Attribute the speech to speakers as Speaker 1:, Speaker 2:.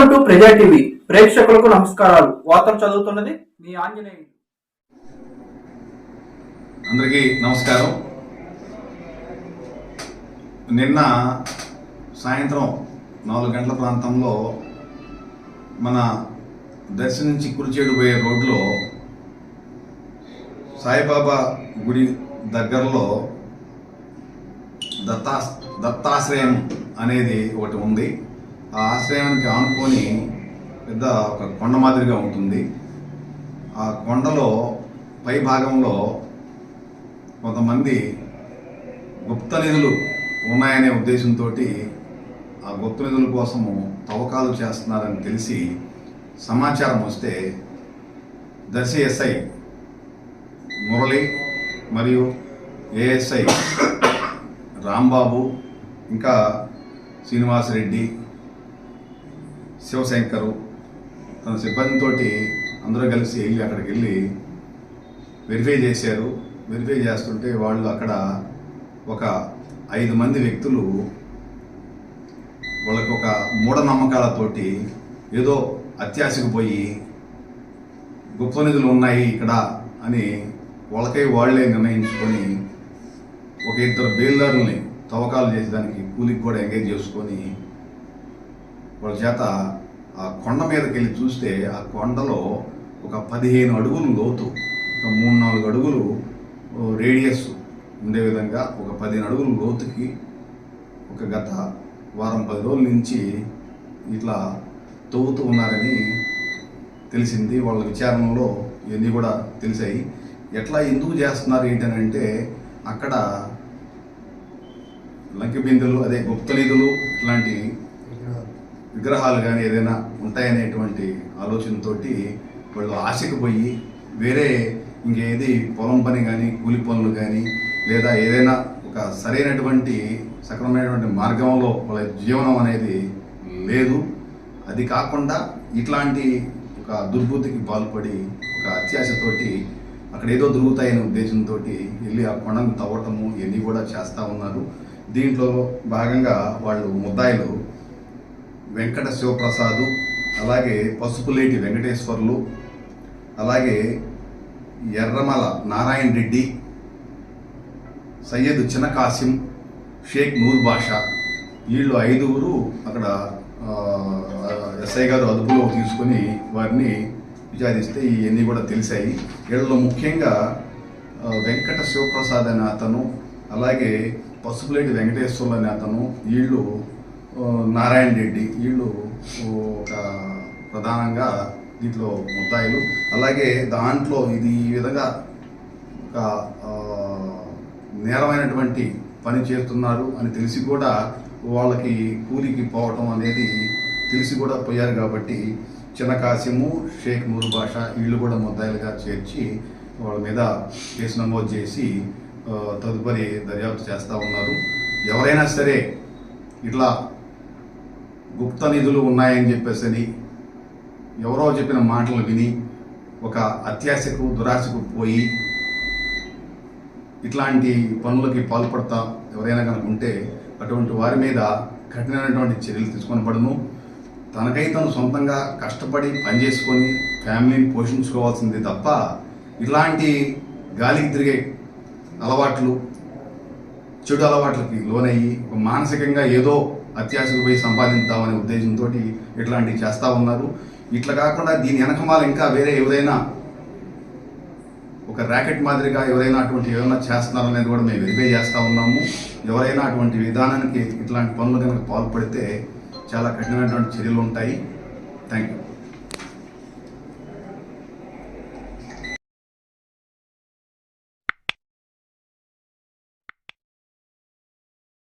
Speaker 1: Welcome to ప్రజా TV ప్రేక్షకులకు నమస్కారాలు. వార్తలు చదువుతున్నది మీ ఆంజనేయ
Speaker 2: అందరికీ నమస్కారం. నిన్న సాయంత్రం నాలుగు గంటల ప్రాంతంలో మన దర్శనం నుంచి కురిచేడు పోయే రోడ్లో సాయిబాబా గుడి దగ్గరలో దత్తా దత్తాశ్రయం అనేది ఒకటి ఉంది. ఆ ఆశ్రయానికి ఆనుకొని పెద్ద ఒక కొండ మాదిరిగా ఉంటుంది. ఆ కొండలో పై భాగంలో కొంతమంది గుప్త నిధులు ఉన్నాయనే ఉద్దేశంతో ఆ గుప్త నిధుల కోసము తవ్వకాలు చేస్తున్నారని తెలిసి సమాచారం వస్తే దర్శి ఎస్ఐ మురళి మరియు ఏఎస్ఐ రాంబాబు ఇంకా శ్రీనివాసరెడ్డి శివశంకరు తన సిబ్బందితోటి అందరూ కలిసి వెళ్ళి అక్కడికి వెళ్ళి వెరిఫై చేశారు. వెరిఫై చేస్తుంటే వాళ్ళు అక్కడ ఒక ఐదు మంది వ్యక్తులు వాళ్ళకు ఒక మూఢనమ్మకాలతోటి ఏదో అత్యాశకు పోయి గుప్త నిధులు ఉన్నాయి ఇక్కడ అని వాళ్ళకై వాళ్ళే నిర్ణయించుకొని ఒక ఇద్దరు బేల్దారుల్ని తవ్వకాలు చేసేదానికి కూలికి కూడా ఎంగేజ్ చేసుకొని వాళ్ళ చేత ఆ కొండ మీదకి వెళ్ళి చూస్తే ఆ కొండలో ఒక పదిహేను అడుగులు లోతు ఒక మూడు నాలుగు అడుగులు రేడియస్ ఉండే విధంగా ఒక పదిహేను అడుగులు లోతుకి ఒక గత వారం పది రోజుల నుంచి ఇట్లా తవ్వుతూ ఉన్నారని తెలిసింది. వాళ్ళ విచారణలో ఇవన్నీ కూడా తెలిసాయి. ఎట్లా ఎందుకు చేస్తున్నారు ఏంటని అంటే అక్కడ లంకిబిందులు అదే గుప్తలీదులు నిధులు ఇట్లాంటి విగ్రహాలు కానీ ఏదైనా ఉంటాయనేటువంటి ఆలోచనతోటి వాళ్ళు ఆశకు పోయి వేరే ఇంకేది పొలం పని కానీ కూలి పనులు కానీ లేదా ఏదైనా ఒక సరైనటువంటి సక్రమైనటువంటి మార్గంలో వాళ్ళ జీవనం అనేది లేదు. అది కాకుండా ఇట్లాంటి ఒక దుర్బుద్ధికి పాల్పడి ఒక అత్యాశతోటి అక్కడ ఏదో దొరుకుతాయనే ఉద్దేశంతో వెళ్ళి ఆ కొండను తవ్వటము ఇవన్నీ కూడా చేస్తూ ఉన్నారు. దీంట్లో భాగంగా వాళ్ళు ముద్దాయిలు వెంకట శివప్రసాదు అలాగే పసుపులేటి వెంకటేశ్వర్లు అలాగే ఎర్రమల నారాయణ రెడ్డి సయ్యద్ చినకాసిం షేక్ నూర్ బాషా. వీళ్ళు ఐదుగురు అక్కడ ఎస్ఐ గారు అదుపులో తీసుకొని వారిని విచారిస్తే ఇవన్నీ కూడా తెలిసాయి. వీళ్ళలో ముఖ్యంగా వెంకట శివప్రసాద్ అనే అతను అలాగే పసుపులేటి వెంకటేశ్వర్లు అనే అతను వీళ్ళు నారాయణ రెడ్డి. వీళ్ళు ఒక ప్రధానంగా దీంట్లో ముద్దాయిలు. అలాగే దాంట్లో ఇది ఈ విధంగా ఒక నేరమైనటువంటి పని చేస్తున్నారు అని తెలిసి కూడా వాళ్ళకి కూలికి పోవటం అనేది తెలిసి కూడా పోయారు కాబట్టి చిన్న కాసిము షేక్ నూరు భాష వీళ్ళు కూడా ముద్దాయిలుగా చేర్చి వాళ్ళ మీద కేసు నమోదు చేసి తదుపరి దర్యాప్తు చేస్తూ ఉన్నారు. ఎవరైనా సరే ఇట్లా గుప్త నిధులు ఉన్నాయని చెప్పేసి అని ఎవరో చెప్పిన మాటలు విని ఒక అత్యాశకు దురాశకు పోయి ఇట్లాంటి పనులకి పాల్పడతా ఎవరైనా కనుక ఉంటే అటువంటి వారి మీద కఠినమైనటువంటి చర్యలు తీసుకొని పడను. తనకై తను సొంతంగా కష్టపడి పనిచేసుకొని ఫ్యామిలీని పోషించుకోవాల్సింది తప్ప ఇలాంటి గాలికి తిరిగే అలవాట్లు చెడు అలవాట్లకి లోనయ్యి ఒక మానసికంగా ఏదో అత్యాశకు పోయి సంపాదిద్దామనే ఉద్దేశంతో ఇట్లాంటివి చేస్తూ ఉన్నారు. ఇట్లా కాకుండా దీని వెనకమాల ఇంకా వేరే ఎవరైనా ఒక ర్యాకెట్ మాదిరిగా ఎవరైనా అటువంటి ఏమైనా చేస్తున్నారనేది కూడా మేము వెరిఫై చేస్తూ ఉన్నాము. ఎవరైనా అటువంటి విధానానికి ఇట్లాంటి పనులు కనుక పాల్పడితే చాలా కఠినమైనటువంటి చర్యలు ఉంటాయి. Thank you